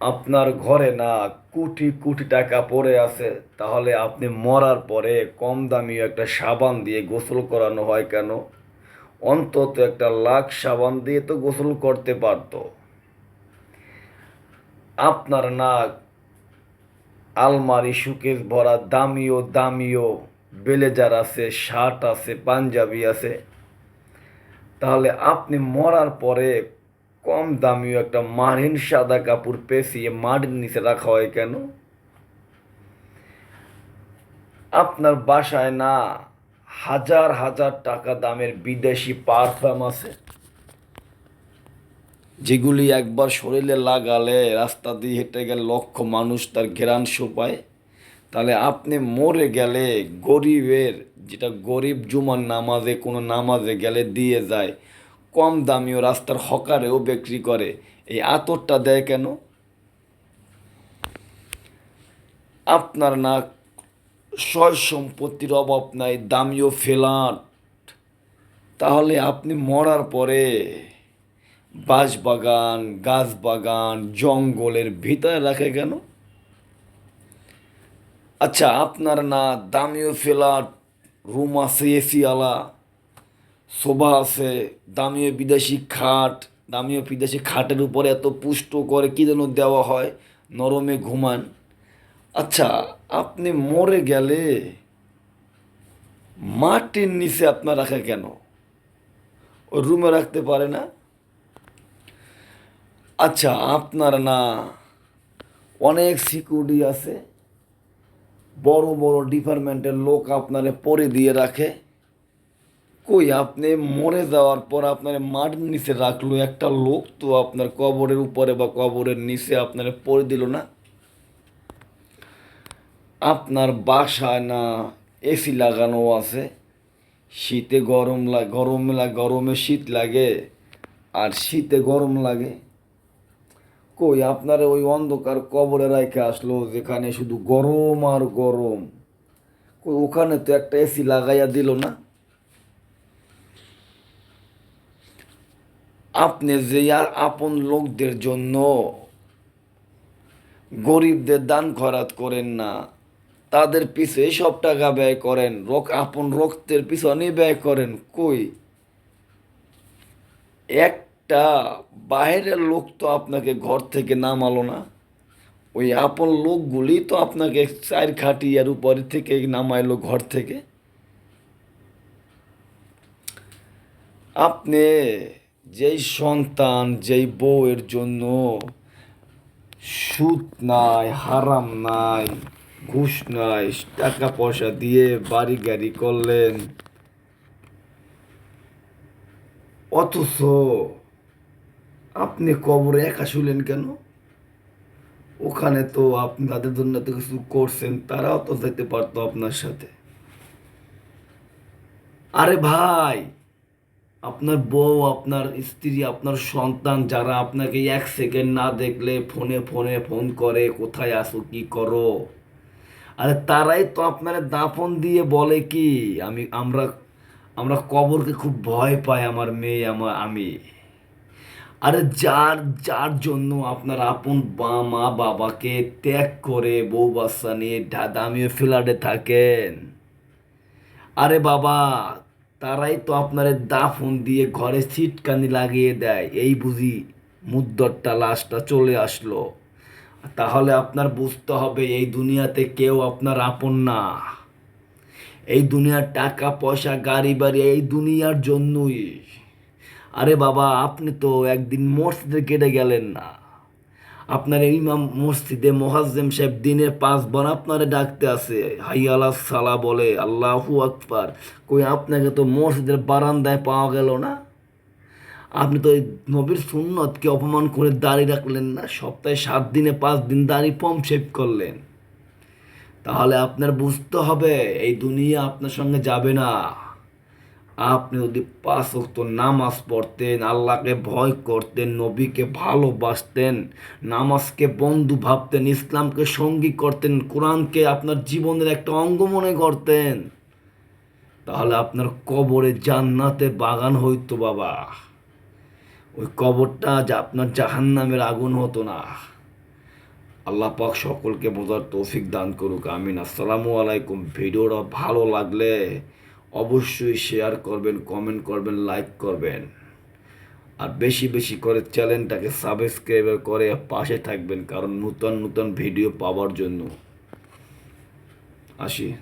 আপনার ঘরে না কোটি কোটি টাকা পড়ে আছে, তাহলে আপনি মরার পরে কম দামি একটা সাবান দিয়ে গোসল করানো হয় কেন? অন্তত একটা লাখ সাবান দিয়ে তো গোসল করতে পারতো। আপনার না আলমারি সুকেশ ভরা দামিও দামিও ব্লেজার আছে, শার্ট আছে, পাঞ্জাবি আছে। তাহলে আপনি মরার পরে কম দামিও একটা মারিন সাদা কাপড় পেঁচিয়ে মাটির নিচে রাখা হয় কেন? আপনার বাসায় না হাজার হাজার টাকা দামের বিদেশি পারফিউম আছে? যেগুলি একবার শরীরে লাগালে রাস্তা দিয়ে হেঁটে গেলে লক্ষ মানুষ তার ঘেরান শোপায়। তাহলে আপনি মরে গেলে গরিবের, যেটা গরিব জুমার নামাজে কোনো নামাজে গেলে দিয়ে যায় কম দামিও রাস্তার হকারেও বিক্রি করে। এই আতরটা দেয় কেন? আপনার না সয় সম্পত্তির অভাব নাই দামিও ফেলাট তাহলে আপনি মরার পরে বাঁশবাগান গাছ বাগান জঙ্গলের ভিতরে রাখে কেন? আচ্ছা আপনার না দামিও ফেলাট রুম আছে এসিওয়ালা শোভা আছে, দামিও বিদেশি খাট, দামিও বিদেশি খাটের উপরে এত পুষ্ট করে কী যেন দেওয়া হয়, নরমে ঘুমান। আচ্ছা আপনি মরে গেলে মাটির নিচে আপনার রাখে কেন? রুমে রাখতে পারে না? আচ্ছা আপনার না অনেক সিকিউরিটি আছে, বড় বড় ডিপার্টমেন্টের লোক আপনারে পরে দিয়ে রাখে। কই আপনি মরে যাওয়ার পর আপনার মাটির নিচে রাখল, একটা লোক তো আপনার কবরের উপরে বা কবরের নিচে আপনার পরে দিল না? আপনার বাসায় না এসি লাগানো আছে? শীতে গরম লাগে গরম লাগে গরমে শীত লাগে আর শীতে গরম লাগে। কই আপনার ওই অন্ধকার কবরে রাখে আসলো যেখানে শুধু গরম আর গরম। কই ওখানে তো একটা এসি লাগাইয়া দিল না? আপনি যে আর আপন লোকদের জন্য গরিবদের দান খরাত করেন না। তাদের পিছে সব টাকা ব্যয় করেন, রোগ আপন রক্তের পিছনে ব্যয় করেন। কই? একটা বাইরের লোক তো আপনাকে ঘর থেকে নামালো না। ওই আপন লোকগুলি তো আপনাকে চার খাটিয়ার উপরে থেকে নামাইলো ঘর থেকে। আপনি যেই সন্তান, যেই বউয়ের জন্য সুদ নাই, হারাম নাই, ঘুষ নাই, টাকা পয়সা দিয়ে বাড়ি গাড়ি করলেন, অথচ আপনি কবরে একা শুলেন কেন? ওখানে তো আপনি তাদের জন্য তো কিছু করছেন, তারাও তো যেতে পারতো আপনার সাথে। আরে ভাই আপনার বউ, আপনার স্ত্রী, আপনার সন্তান যারা আপনাকে এক সেকেন্ড না দেখলে ফোনে ফোনে ফোন করে, কোথায় আসো কি করো? আরে তারাই তো আপনারা দাফন দিয়ে বলে কি, আমি, আমরা আমরা কবরকে খুব ভয় পাই আমার মেয়ে, আমার, আমি। আরে যার যার জন্য আপনার আপন বা মা বাবাকে ত্যাগ করে বউ বাচ্চা নিয়ে দামিয়ে ফ্ল্যাটে থাকেন। আরে বাবা তারাই তো আপনার দাফন দিয়ে ঘরে ছিটকানি লাগিয়ে দেয়। এই বুঝি মুদ্দরটা লাশটা চলে আসলো। তাহলে আপনার বুঝতে হবে, এই দুনিয়াতে কেউ আপনার আপন না। এই দুনিয়ার টাকা, পয়সা, গাড়ি বাড়ি, এই দুনিয়ার জন্যই। আরে বাবা, আপনি তো একদিন মসজিদে কেটে গেলেন না। আপনার ইমাম মসজিদে মোহাজ্জেম সাহেব দিনের পাঁচবার আপনারে ডাকতে আছে। হাই আল্লাহ সালা বলে, আল্লাহু আকবার। কই, আপনাকে তো মসজিদের বারান্দায় পাওয়া গেল না? আপনি তো এই নবীর সুন্নতকে অপমান করে দাড়ি রাখলেন না? সপ্তাহে সাত দিনে পাঁচ দিন দাড়ি পম শেভ করলেন। তাহলে আপনার বুঝতে হবে, এই দুনিয়া আপনার সঙ্গে যাবে না। আপনি যদি পাঁচ ওয়াক্ত নামাজ পড়তেন, আল্লাহকে ভয় করতেন, নবীকে ভালোবাসতেন, নামাজকে বন্ধু ভাবতেন, ইসলামকে সঙ্গী করতেন, কোরআনকে আপনার জীবনের একটা অঙ্গ মনে করতেন, তাহলে আপনার কবরে জান্নাতে বাগান হইতো বাবা। ওই কবরটা যা আপনার জাহান্নামের আগুন হতো না। আল্লাহ পাক সকলকে বোঝার তৌফিক দান করুক, আমিন। আসসালামু আলাইকুম। ভিডিওটা ভালো লাগলে অবশ্যই শেয়ার করবেন কমেন্ট করবেন লাইক করবেন। আর বেশি বেশি করে চ্যানেলটাকে সাবস্ক্রাইব করে পাশে থাকবেন, কারণ নূতন নূতন ভিডিও পাওয়ার জন্য। আসি।